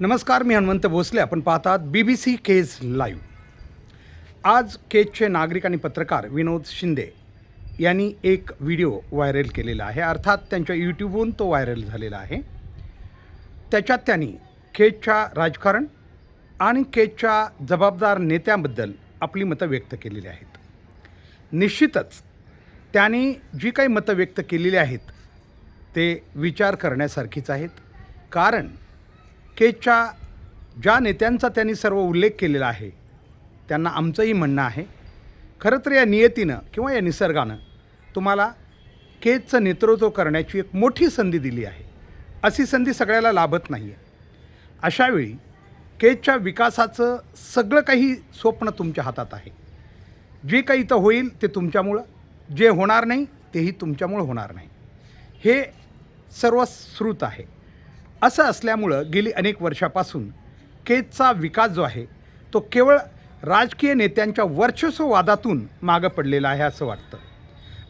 नमस्कार मी हनुमंत भोसले. आपण पाहतात B B C Kej live आज केजचे नागरिक आणि पत्रकार विनोद शिंदे यांनी एक व्हिडिओ व्हायरल केलेला आहे. अर्थात त्यांच्या यूट्यूबवरून तो व्हायरल झालेला आहे. त्याच्यात त्यांनी केजच्या राजकारण आणि केजच्या जबाबदार नेत्यांबद्दल आपली मतं व्यक्त केलेली आहेत. निश्चितच त्यांनी जी काही मतं व्यक्त केलेली आहेत ते विचार करण्यासारखीच आहेत. कारण केजच्या ज्या नेत्यांचा त्यांनी सर्व उल्लेख केलेला आहे त्यांना आमचंही म्हणणं आहे खरं तर या नियतीनं किंवा या निसर्गानं तुम्हाला केजचं नेतृत्व करण्याची एक मोठी संधी दिली आहे. अशी संधी सगळ्याला लाभत नाही आहे अशावेळी केचच्या विकासाचं सगळं काही स्वप्न तुमच्या हातात आहे. जे काही इथं होईल ते तुमच्यामुळं जे होणार नाही तेही तुमच्यामुळं होणार नाही. हे सर्व श्रुत आहे. असं असल्यामुळं गेली अनेक वर्षापासून केजचा विकास जो आहे तो केवळ राजकीय नेत्यांच्या वर्चस्ववादातून मागं पडलेला आहे असं वाटतं.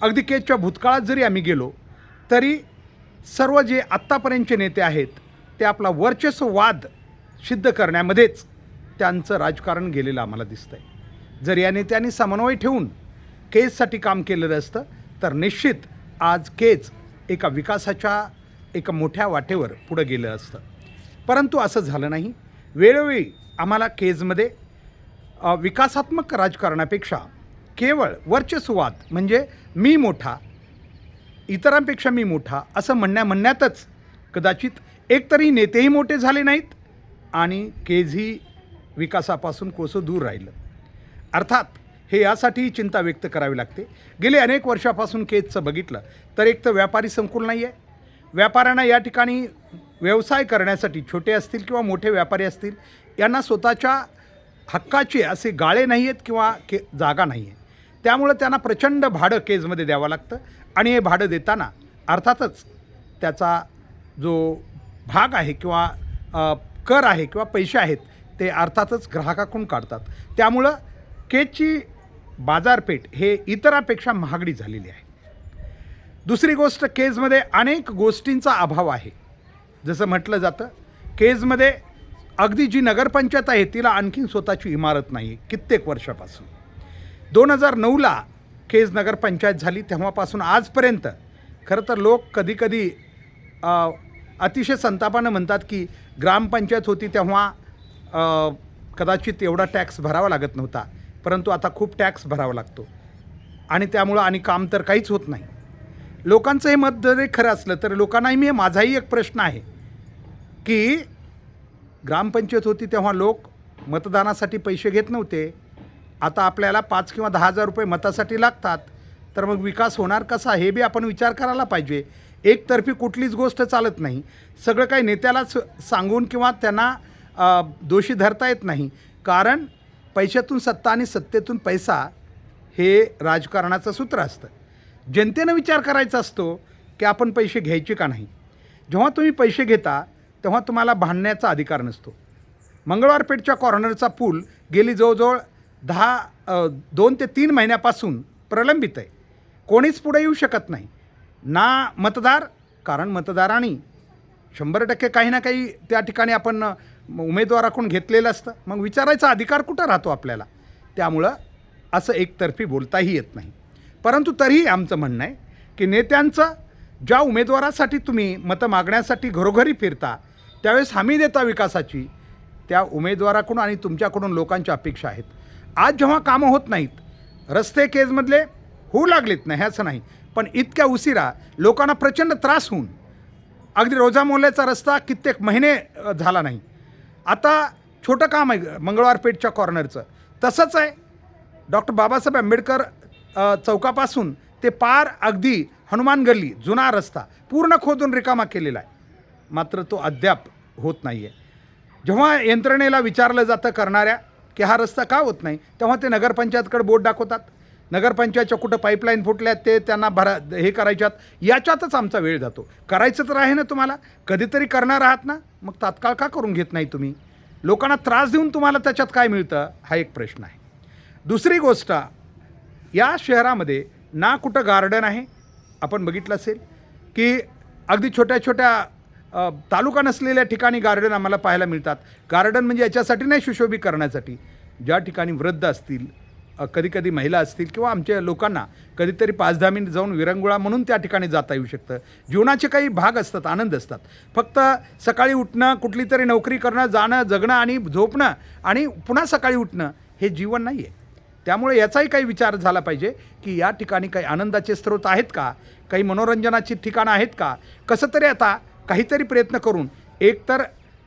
अगदी केजच्या भूतकाळात जरी आम्ही गेलो तरी सर्व जे आत्तापर्यंतचे नेते आहेत ते आपला वर्चस्ववाद सिद्ध करण्यामध्येच त्यांचं राजकारण गेलेलं आम्हाला दिसतं आहे जर या नेत्यांनी समन्वय ठेवून केजसाठी काम केलेलं असतं तर निश्चित आज केज एका विकासाच्या एका मोठ्या वाटेवर पुढं गेलं असतं. परंतु असं झालं नाही. वेळोवेळी आम्हाला केजमध्ये विकासात्मक राजकारणापेक्षा केवळ वर्चस्ववाद म्हणजे मी मोठा इतरांपेक्षा मी मोठा असं म्हणण्या म्हणण्यातच कदाचित एकतरी नेतेही मोठे झाले नाहीत आणि केजही विकासापासून कोसं दूर राहिलं. अर्थात हे यासाठीही चिंता व्यक्त करावी लागते. गेले अनेक वर्षापासून केजचं बघितलं तर एक तर व्यापारी संकुल नाही आहे व्यापाऱ्यांना या ठिकाणी व्यवसाय करण्यासाठी छोटे असतील किंवा मोठे व्यापारी असतील यांना स्वतःच्या हक्काचे असे गाळे नाही आहेत किंवा के जागा नाही आहे त्यामुळं त्यांना प्रचंड भाडं केजमध्ये द्यावं लागतं आणि हे भाडं देताना अर्थातच त्याचा जो भाग आहे किंवा कर आहे किंवा पैसे आहेत ते अर्थातच ग्राहकाकडून काढतात. त्यामुळं केजची बाजारपेठ हे इतरापेक्षा महागडी झालेली आहे. दुसरी गोष्ट केजमध्ये अनेक गोष्टींचा अभाव आहे. जसं म्हटलं जातं केजमध्ये अगदी जी नगरपंचायत आहे तिला आणखीन स्वतःची इमारत नाही कित्येक वर्षापासून. दोन हजार नऊला केज नगरपंचायत झाली तेव्हापासून आजपर्यंत. खरं तर लोक कधीकधी अतिशय संतापानं म्हणतात की ग्रामपंचायत होती तेव्हा कदाचित एवढा टॅक्स भरावा लागत नव्हता परंतु आता खूप टॅक्स भरावा लागतो. आणि त्यामुळं आणि काम तर काहीच होत नाही. लोकांचं हे मत जरी खरं असलं तर लोकांनाही मी माझाही एक प्रश्न आहे की ग्रामपंचायत होती तेव्हा लोक मतदानासाठी पैसे घेत नव्हते. आता आपल्याला पाच किंवा दहा हजार रुपये मतासाठी लागतात. तर मग विकास होणार कसा हे बी आपण विचार करायला पाहिजे. एकतर्फी कुठलीच गोष्ट चालत नाही. सगळं काही नेत्यालाच सांगून किंवा त्यांना दोषी धरता येत नाही. कारण पैशातून सत्ता आणि सत्तेतून पैसा हे राजकारणाचं सूत्र असतं. जनतेनं विचार करायचा असतो की आपण पैसे घ्यायचे का नाही. जेव्हा तुम्ही पैसे घेता तेव्हा तुम्हाला भांडण्याचा अधिकार नसतो. मंगळवारपेठच्या कॉर्नरचा पूल गेली जवळजवळ दहा दोन ते तीन महिन्यापासून प्रलंबित आहे. कोणीच पुढे येऊ शकत नाही. ना मतदार कारण मतदारांनी शंभर टक्के काही ना काही त्या ठिकाणी आपण उमेदवाराकडून घेतलेलं असतं. मग विचारायचा अधिकार कुठं राहतो आपल्याला? त्यामुळं असं एकतर्फी बोलताही येत नाही. परंतु तरीही आमचं म्हणणं आहे की नेत्यांचं ज्या उमेदवारासाठी तुम्ही मतं मागण्यासाठी घरोघरी फिरता त्यावेळेस हमी देता विकासाची त्या उमेदवाराकडून आणि तुमच्याकडून लोकांच्या अपेक्षा आहेत. आज जेव्हा कामं होत नाहीत रस्ते केजमधले होऊ लागलेत नाही असं नाही पण इतक्या उशिरा लोकांना प्रचंड त्रास होऊन अगदी रोजामोल्याचा रस्ता कित्येक महिने झाला नाही. आता छोटं काम आहे मंगळवारपेठच्या कॉर्नरचं. तसंच आहे. डॉक्टर बाबासाहेब आंबेडकर चौकापासून ते पार अगदी हनुमान गल्ली जुना रस्ता पूर्ण खोदून रिकामा केलेला आहे. मात्र तो अद्याप होत नाही आहे जेव्हा यंत्रणेला विचारलं जातं करणाऱ्या की हा रस्ता का होत नाही तेव्हा ते नगरपंचायतकडे बोट दाखवतात. नगरपंचायतच्या कुठं पाईपलाईन फुटल्यात ते त्यांना भरा हे करायच्यात. याच्यातच आमचा वेळ जातो. करायचं तर आहे ना तुम्हाला? कधीतरी करणार आहात ना? मग तात्काळ का करून घेत नाही तुम्ही? लोकांना त्रास देऊन तुम्हाला त्याच्यात काय मिळतं? हा एक प्रश्न आहे. दुसरी गोष्ट या शहरामध्ये ना कुठं गार्डन आहे आपण बघितलं असेल की अगदी छोट्या छोट्या तालुका नसलेल्या ठिकाणी गार्डन आम्हाला पाहायला मिळतात. गार्डन म्हणजे याच्यासाठी नाही सुशोभी करण्यासाठी. ज्या ठिकाणी वृद्ध असतील कधीकधी महिला असतील किंवा आमच्या लोकांना कधीतरी पाच दहा मिनिट जाऊन विरंगुळा म्हणून त्या ठिकाणी जाता येऊ शकतं. जीवनाचे काही भाग असतात आनंद असतात. फक्त सकाळी उठणं कुठली तरी नोकरी करणं जाणं जगणं आणि झोपणं आणि पुन्हा सकाळी उठणं हे जीवन नाही आहे त्यामुळे याचाही काही विचार झाला पाहिजे की या ठिकाणी काही आनंदाचे स्रोत आहेत का? काही मनोरंजनाची ठिकाणं आहेत का? कसं तरी आता काहीतरी प्रयत्न करून एकतर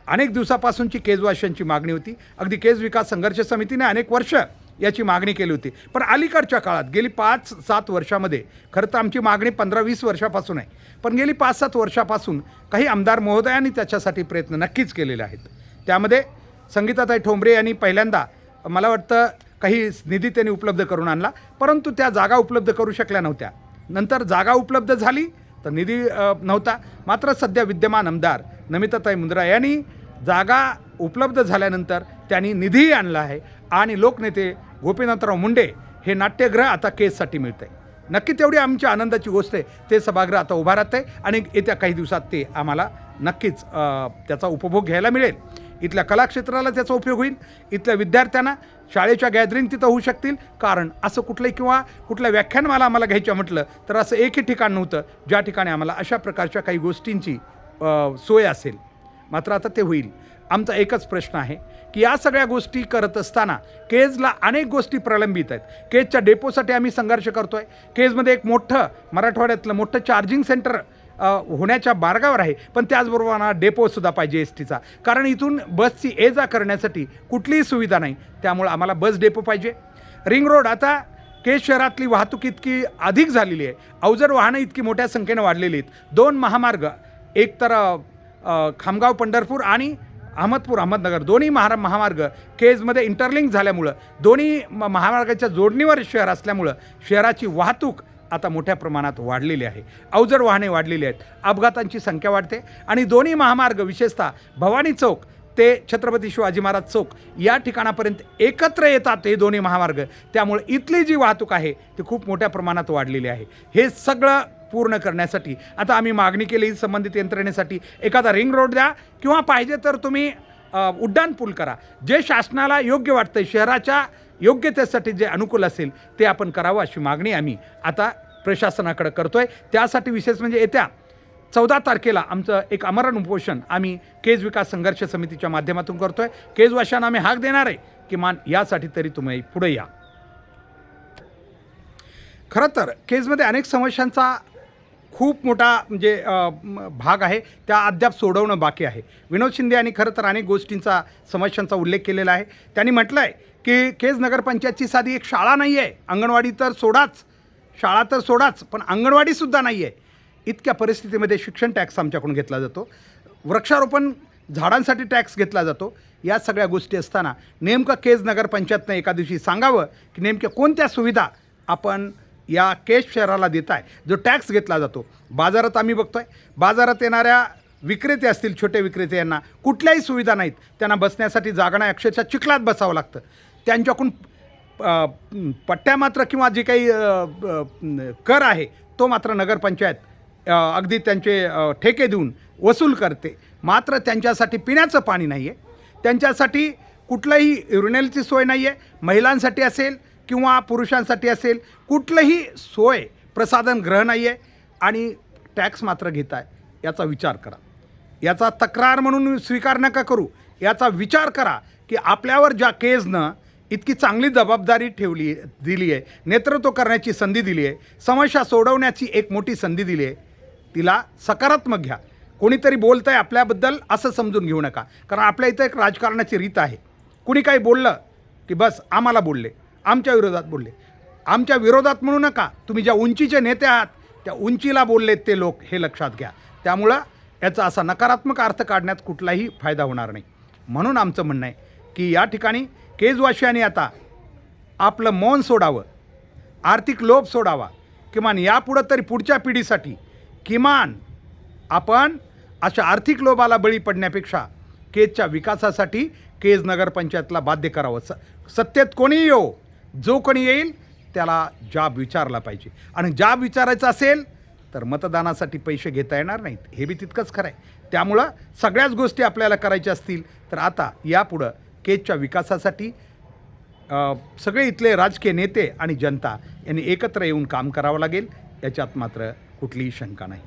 अनेक दिवसापासूनची केजवाशांची मागणी होती. अगदी केज विकास संघर्ष समितीने अनेक वर्ष याची मागणी केली होती. पण अलीकडच्या काळात गेली पाच सात वर्षामध्ये खरं तर आमची मागणी पंधरा वीस वर्षापासून आहे पण गेली पाच सात वर्षापासून काही आमदार महोदयांनी त्याच्यासाठी प्रयत्न नक्कीच केलेले आहेत. त्यामध्ये संगीताताई ठोंबरे यांनी पहिल्यांदा मला वाटतं काही निधी त्यांनी उपलब्ध करून आणला परंतु त्या जागा उपलब्ध करू शकल्या नव्हत्या. नंतर जागा उपलब्ध झाली तर निधी नव्हता. मात्र सध्या विद्यमान आमदार नमिताताई मुंद्रा यांनी जागा उपलब्ध झाल्यानंतर त्यांनी निधीही आणला आहे आणि लोकनेते गोपीनाथराव मुंडे हे नाट्यगृह आता केससाठी मिळतं आहे नक्की तेवढी आमच्या आनंदाची गोष्ट आहे ते सभागृह आता उभा राहतं आहे आणि येत्या काही दिवसात ते आम्हाला नक्कीच त्याचा उपभोग घ्यायला मिळेल. इथल्या कलाक्षेत्राला त्याचा उपयोग होईल इथल्या विद्यार्थ्यांना शाळेच्या गॅदरिंग तिथं होऊ शकतील. कारण असं कुठलंही किंवा कुठल्या व्याख्यानमाला आम्हाला घ्यायच्या म्हटलं तर असं एकही ठिकाण नव्हतं. ज्या ठिकाणी आम्हाला अशा प्रकारच्या काही गोष्टींची सोय असेल. मात्र आता ते होईल. आमचा एकच प्रश्न आहे की या सगळ्या गोष्टी करत असताना केजला अनेक गोष्टी प्रलंबित आहेत. केजच्या डेपोसाठी आम्ही संघर्ष करतो आहे केजमध्ये एक मोठं मराठवाड्यातलं मोठं चार्जिंग सेंटर होण्याच्या मार्गावर आहे. पण त्याचबरोबर डेपोसुद्धा पाहिजे एस टीचा. कारण इथून बसची ये जा करण्यासाठी कुठलीही सुविधा नाही. त्यामुळं आम्हाला बस डेपो पाहिजे. रिंग रोड आता केज शहरातली वाहतूक इतकी अधिक झालेली आहे. अवजड वाहनं इतकी मोठ्या संख्येनं वाढलेली आहेत. दोन महामार्ग एक तर खामगाव पंढरपूर आणि अहमदपूर अहमदनगर. दोन्ही महा महामार्ग केजमध्ये इंटरलिंक झाल्यामुळं दोन्ही महामार्गाच्या जोडणीवर शहर असल्यामुळं शहराची वाहतूक आता मोठ्या प्रमाणात वाढलेली आहे. अवजड वाहने वाढलेली आहेत. अपघातांची संख्या वाढते आणि दोन्ही महामार्ग विशेषतः भवानी चौक ते छत्रपती शिवाजी महाराज चौक या ठिकाणापर्यंत एकत्र येतात हे दोन्ही महामार्ग. त्यामुळे इथली जी वाहतूक आहे ती खूप मोठ्या प्रमाणात वाढलेली आहे. हे सगळं पूर्ण करण्यासाठी आता आम्ही मागणी केली संबंधित यंत्रणेसाठी एखादा रिंग रोड द्या किंवा पाहिजे तर तुम्ही उड्डाणपूल उड्डाण पूल करा. जे शासनाला योग्य वाटतं शहराच्या योग्य त्यासाठी जे अनुकूल असेल ते आपण करावं अशी मागणी आम्ही आता प्रशासनाकडे करतोय. त्यासाठी विशेष म्हणजे येत्या चौदा तारखेला आमचं एक अमरण उपोषण आम्ही केज विकास संघर्ष समितीच्या माध्यमातून करतोय. केजवाशांना आम्ही हाक देणार आहे किमान यासाठी तरी तुम्ही पुढे या. खरं तर केजमध्ये अनेक समस्यांचा खूप मोठा म्हणजे भाग आहे. त्या अद्याप सोडवणं बाकी आहे. विनोद शिंदे यांनी खरं तर अनेक गोष्टींचा समस्यांचा उल्लेख केलेला आहे. त्यांनी म्हटलं आहे की केज नगरपंचायतची साधी एक शाळा नाही आहे अंगणवाडी तर सोडाच. शाळा तर सोडाच पण अंगणवाडीसुद्धा नाही आहे इतक्या परिस्थितीमध्ये शिक्षण टॅक्स आमच्याकडून घेतला जातो. वृक्षारोपण झाडांसाठी टॅक्स घेतला जातो. या सगळ्या गोष्टी असताना नेमकं केज नगरपंचायतनं एका दिवशी सांगावं की नेमक्या कोणत्या सुविधा आपण या केज शहराला देत आहे जो टॅक्स घेतला जातो. बाजारात आम्ही बघतो आहे बाजारात येणाऱ्या विक्रेते असतील छोटे विक्रेते यांना कुठल्याही सुविधा नाहीत. त्यांना बसण्यासाठी जागा नाही. अक्षरशः चिखलात बसावं लागतं. त्यांच्याकडून पट्ट्या मात्र किंवा जे काही कर आहे तो मात्र नगरपंचायत अगदी त्यांचे ठेके देऊन वसूल करते. मात्र त्यांच्यासाठी पिण्याचं पाणी नाही आहे त्यांच्यासाठी कुठलंही युरिनेलची सोय नाही आहे महिलांसाठी असेल किंवा पुरुषांसाठी असेल कुठलंही सोय प्रसाधन ग्रह नाही आहे आणि टॅक्स मात्र घेत आहे याचा विचार करा. याचा तक्रार म्हणून स्वीकार नका करू. याचा विचार करा की आपल्यावर ज्या केजनं इतकी चांगली जबाबदारी ठेवली दिली आहे. नेतृत्व करण्याची संधी दिली आहे. समस्या सोडवण्याची एक मोठी संधी दिली आहे. तिला सकारात्मक घ्या. कोणीतरी बोलतं आहे आपल्याबद्दल असं समजून घेऊ नका. कारण आपल्या इथं एक राजकारणाची रीत आहे. कुणी काही बोललं की बस आम्हाला बोलले. आमच्या विरोधात बोलले. आमच्या विरोधात म्हणू नका. तुम्ही ज्या उंचीचे नेते आहात त्या उंचीला बोललेत ते लोक हे लक्षात घ्या. त्यामुळं याचा असा नकारात्मक अर्थ काढण्यात कुठलाही फायदा होणार नाही. म्हणून आमचं म्हणणं आहे की या ठिकाणी केजवाशियाने आता. आपलं मौन सोडावं. आर्थिक लोभ सोडावा. किमान यापुढं तरी पुढच्या पिढीसाठी किमान आपण अशा आर्थिक लोभाला बळी पडण्यापेक्षा केजच्या विकासासाठी केज नगरपंचायतला बाध्य करावं. स सत्तेत कोणीही येऊ जो कोणी येईल त्याला जाब विचारला पाहिजे. आणि जाब विचारायचा असेल तर मतदानासाठी पैसे घेता येणार नाहीत. हे बी तितकंच खरं आहे त्यामुळं सगळ्याच गोष्टी आपल्याला करायच्या असतील तर आता यापुढं केजच्या विकासासाठी सगळे इथले राजकीय नेते आणि जनता यांनी एकत्र येऊन काम करावं लागेल याच्यात मात्र कुठलीही शंका नाही.